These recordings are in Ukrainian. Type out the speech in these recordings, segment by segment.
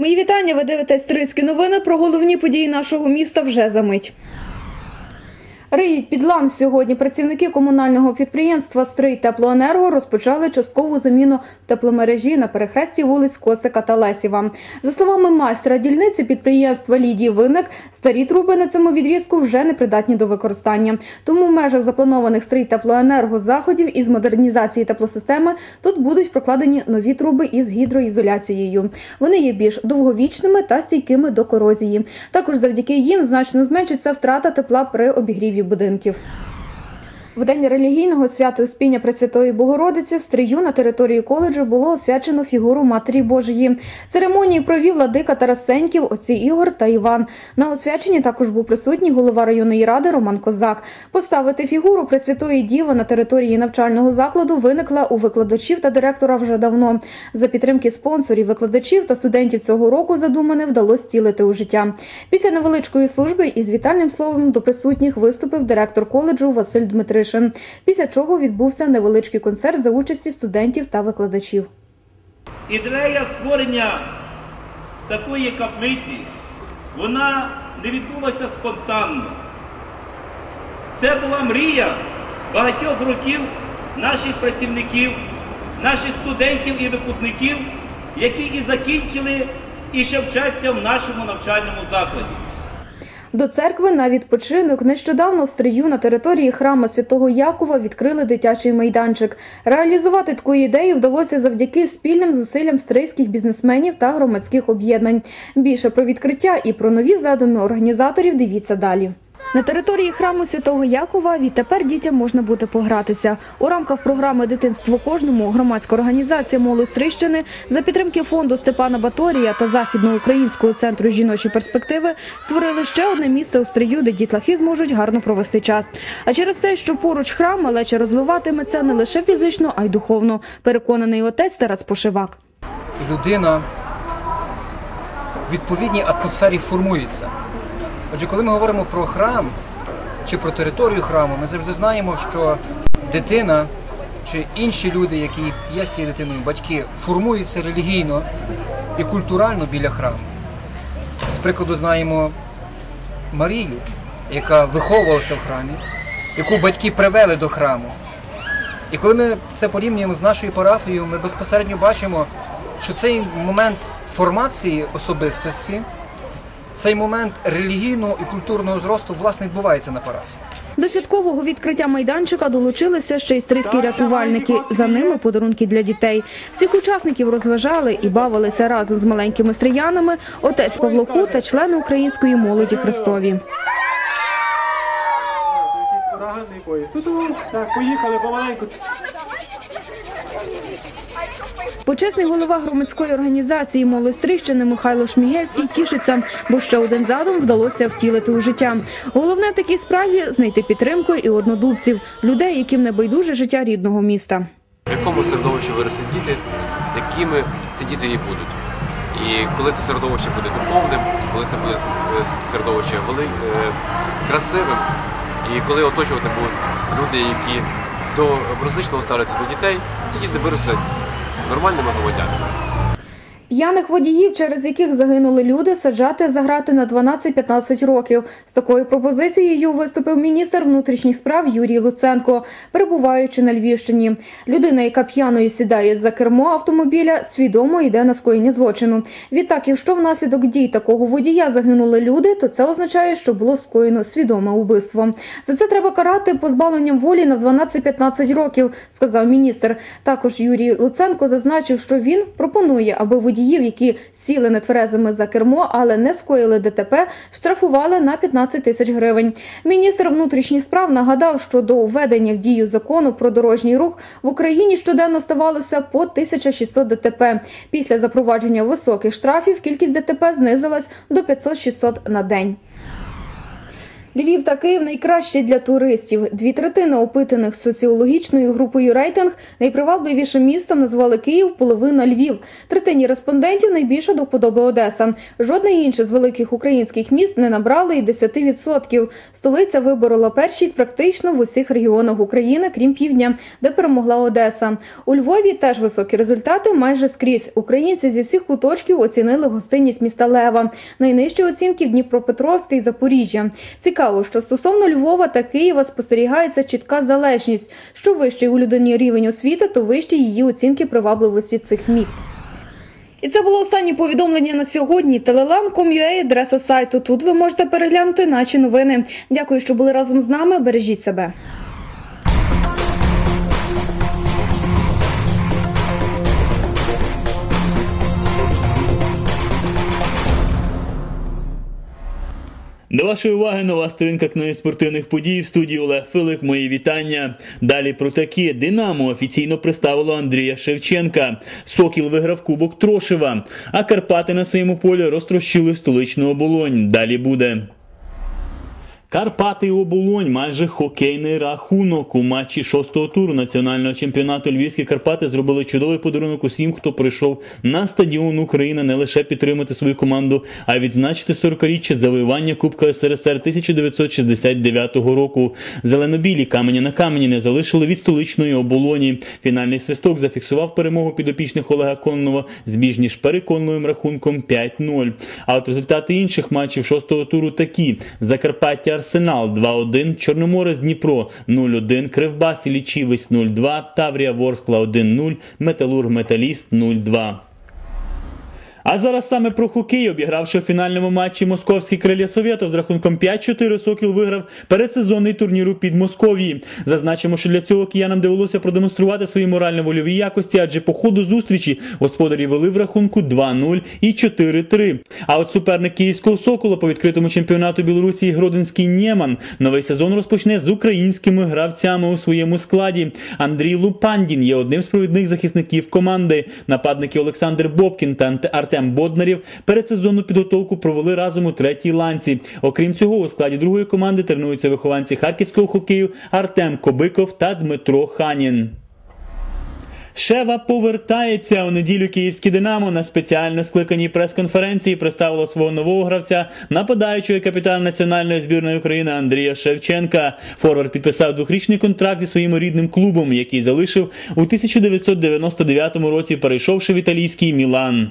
Мої вітання. Ви дивитесь Стрийські новини про головні події нашого міста вже за мить. Риють під лан сьогодні. Працівники комунального підприємства Стрий Теплоенерго розпочали часткову заміну тепломережі на перехресті вулиць Косика та Лесіва. За словами майстра дільниці підприємства Лідії Винник, старі труби на цьому відрізку вже не придатні до використання. Тому в межах запланованих Стрий Теплоенерго заходів із модернізації теплосистеми тут будуть прокладені нові труби із гідроізоляцією. Вони є більш довговічними та стійкими до корозії. Також завдяки їм значно зменшиться втрата тепла при обігріві будинків. В день релігійного свята Успіння Пресвятої Богородиці в стрию на території коледжу було освячено фігуру Матері Божої. Церемонії провів владика Тарасеньків, отці Ігор та Іван. На освяченні також був присутній голова районної ради Роман Козак. Поставити фігуру Пресвятої Діви на території навчального закладу виникла у викладачів та директора вже давно. За підтримки спонсорів, викладачів та студентів цього року задумане вдалося цілити у життя. Після невеличкої служби із вітальним словом до присутніх виступив директор коледжу Василь Дмитришин. Після чого відбувся невеличкий концерт за участі студентів та викладачів. Ідея створення такої каплиці, вона не відбулася спонтанно. Це була мрія багатьох років наших працівників, наших студентів і випускників, які і закінчили, і ще вчаться в нашому навчальному закладі. До церкви на відпочинок нещодавно в стрию на території храму святого Якова відкрили дитячий майданчик. Реалізувати таку ідею вдалося завдяки спільним зусиллям стрийських бізнесменів та громадських об'єднань. Більше про відкриття і про нові задуми організаторів дивіться далі. На території храму святого Якова відтепер дітям можна буде погратися. У рамках програми Дитинство кожному громадська організація Молодь Стрищини за підтримки фонду Степана Баторія та Західноукраїнського центру жіночої перспективи створили ще одне місце у стрию, де дітлахи зможуть гарно провести час. А через те, що поруч храм малеча розвиватиметься не лише фізично, а й духовно. Переконаний отець Тарас Пошивак. людина в відповідній атмосфері формується. Отже, коли ми говоримо про храм чи про територію храму, ми завжди знаємо, що дитина чи інші люди, які є цією дитиною, батьки, формуються релігійно і культурально біля храму. З прикладу знаємо Марію, яка виховувалася в храмі, яку батьки привели до храму. І коли ми це порівнюємо з нашою парафією, ми безпосередньо бачимо, що цей момент формації особистості, цей момент релігійного і культурного зросту власне відбувається на парафії. До святкового відкриття майданчика долучилися ще й стрийські рятувальники. За ними подарунки для дітей. Всіх учасників розважали і бавилися разом з маленькими стріянами отець Павло Кут та члени української молоді Христові. Ту-ту. Так, поїхали помаленьку. Почесний голова громадської організації «Молодь Михайло Шмігельський тішиться, бо ще один задум вдалося втілити у життя. Головне в такій справі знайти підтримку і однодумців, людей, яким не байдуже життя рідного міста. в якому середовищі виростуть діти, якими ці діти і будуть. І коли це середовище буде духовним, коли це буде середовище вели... е, красивим, і коли оточувати будуть люди, які доброзичливо ставляться до дітей, ці діти виростуть нормальними громадянами. П'яних водіїв, через яких загинули люди, саджати за грати на 12-15 років. З такою пропозицією виступив міністр внутрішніх справ Юрій Луценко, перебуваючи на Львівщині. Людина, яка п'яною сідає за кермо автомобіля, свідомо йде на скоєння злочину. Відтак, якщо внаслідок дій такого водія загинули люди, то це означає, що було скоєно свідоме убивство. За це треба карати позбавленням волі на 12-15 років, сказав міністр. Також Юрій Луценко зазначив, що він пропонує, аби водії водіїв, які сіли нетверезими за кермо, але не скоїли ДТП, штрафували на 15 тисяч гривень. Міністр внутрішніх справ нагадав, що до введення в дію закону про дорожній рух в Україні щоденно ставалося по 1600 ДТП. Після запровадження високих штрафів кількість ДТП знизилась до 500-600 на день. Львів та Київ найкраще для туристів. Дві третини опитаних соціологічною групою рейтинг найпривабливішим містом назвали Київ, половина Львів. Третині респондентів найбільше до вподоби Одеса. Жодне інше з великих українських міст не набрало і 10%. Столиця виборола першість практично в усіх регіонах України, крім півдня, де перемогла Одеса. У Львові теж високі результати майже скрізь. Українці зі всіх куточків оцінили гостинність міста Лева. Найнижчі оцінки в Дніпропетровська і Запоріжжя. Цікаво, що стосовно Львова та Києва спостерігається чітка залежність. Що вищий у людині рівень освіти, то вищі її оцінки привабливості цих міст. І це було останнє повідомлення на сьогодні. Телелан.com.ua, – адреса сайту. Тут ви можете переглянути наші новини. Дякую, що були разом з нами. Бережіть себе. До вашої уваги нова сторінка книги спортивних подій в студії Олег Филик. Мої вітання. Далі про такі Динамо офіційно представило Андрія Шевченка. Сокіл виграв Кубок Трошева, а Карпати на своєму полі розтрощили столичну оболонь. Далі буде. Карпати і оболонь майже хокейний рахунок у матчі шостого туру національного чемпіонату Львівські Карпати зробили чудовий подарунок усім, хто прийшов на стадіон України не лише підтримати свою команду, а й відзначити 40-річчя завоювання Кубка СРСР 1969 року. Зеленобілі каменя на камені не залишили від столичної оболоні. Фінальний свисток зафіксував перемогу підопічних Олега Коннова з більш ніж переконливим рахунком 5-0. А от результати інших матчів шостого туру такі: Закарпаття Арсенал 2-1, Чорноморець Дніпро 0-1, Кривбас і Лічівець 0-2, Таврія Ворскла 1-0, Металург Металіст 0-2. А зараз саме про хокей, обігравши в фінальному матчі московські крилля Совєтов з рахунком 5-4 Сокіл виграв передсезонний турнір у Підмосков'ї. Зазначимо, що для цього киянам довелося продемонструвати свої морально-вольові якості, адже по ходу зустрічі господарі вели в рахунку 2-0 і 4-3. А от суперник київського Сокола по відкритому чемпіонату Білорусі Гродинський Нєман новий сезон розпочне з українськими гравцями у своєму складі. Андрій Лупандін є одним з провідних захисників команди. Нападники Олександр Бобкін та Артем Боднарів передсезонну підготовку провели разом у третій ланці. Окрім цього, у складі другої команди тренуються вихованці харківського хокею Артем Кобиков та Дмитро Ханін. Шева повертається у неділю київське Динамо на спеціально скликаній прес-конференції представило свого нового гравця, нападаючого і капітана національної збірної України Андрія Шевченка. Форвард підписав двохрічний контракт зі своїм рідним клубом, який залишив у 1999 році, перейшовши в італійський Мілан.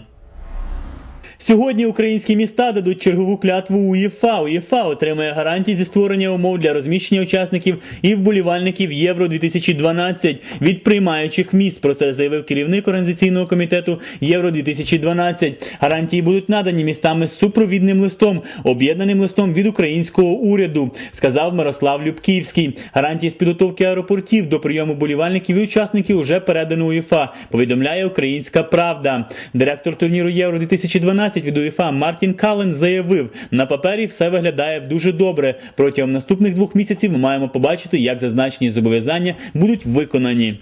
Сьогодні українські міста дадуть чергову клятву УЄФА. УЄФА отримає гарантії зі створення умов для розміщення учасників і вболівальників Євро 2012 від приймаючих міст. Про це заявив керівник організаційного комітету Євро 2012 Гарантії будуть надані містами з супровідним листом, об'єднаним листом від українського уряду, сказав Мирослав Любківський. Гарантії з підготовки аеропортів до прийому болівальників і учасників уже передано УЄФА. Повідомляє Українська Правда. Директор турніру Євро 2012 від УЄФА Мартін Кален заявив, на папері все виглядає дуже добре. Протягом наступних двох місяців ми маємо побачити, як зазначені зобов'язання будуть виконані.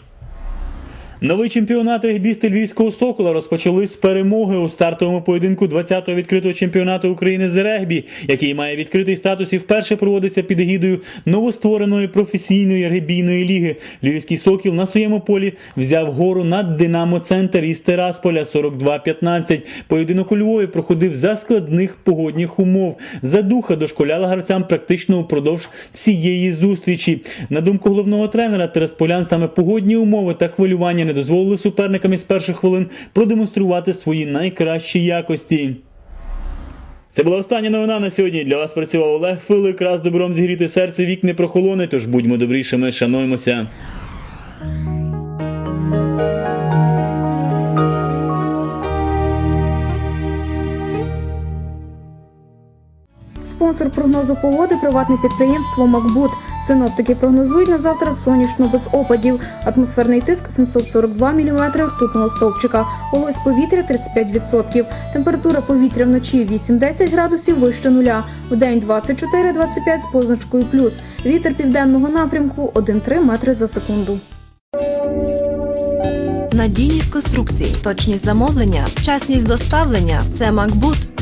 Новий чемпіонат регбісти Львівського Сокола розпочали з перемоги у стартовому поєдинку 20-го відкритого чемпіонату України з регбі, який має відкритий статус і вперше проводиться під егідою новоствореної професійної регбійної ліги. Львівський Сокіл на своєму полі взяв гору над Динамо Центр із Терасполя 42-15. Поєдинок у Львові проходив за складних погодних умов. Задуха дошколяла гравцям практично упродовж всієї зустрічі. На думку головного тренера Терасполян, саме погодні умови та хвилювання не дозволили суперникам із перших хвилин продемонструвати свої найкращі якості. Це була остання новина на сьогодні. Для вас працював Олег Филик. Раз добром зігріти серце вік не прохолоне, тож будьмо добрішими, шануймося. Спонсор прогнозу погоди приватне підприємство Макбут. Синоптики прогнозують на завтра сонячно без опадів. Атмосферний тиск 742 мм ртутного стовпчика. Вологість повітря 35%. Температура повітря вночі 8-10 градусів вище нуля. Вдень 24-25 з позначкою плюс. Вітер південного напрямку 1,3 метри за секунду. Надійність конструкцій, точність замовлення, вчасність доставлення це Макбут.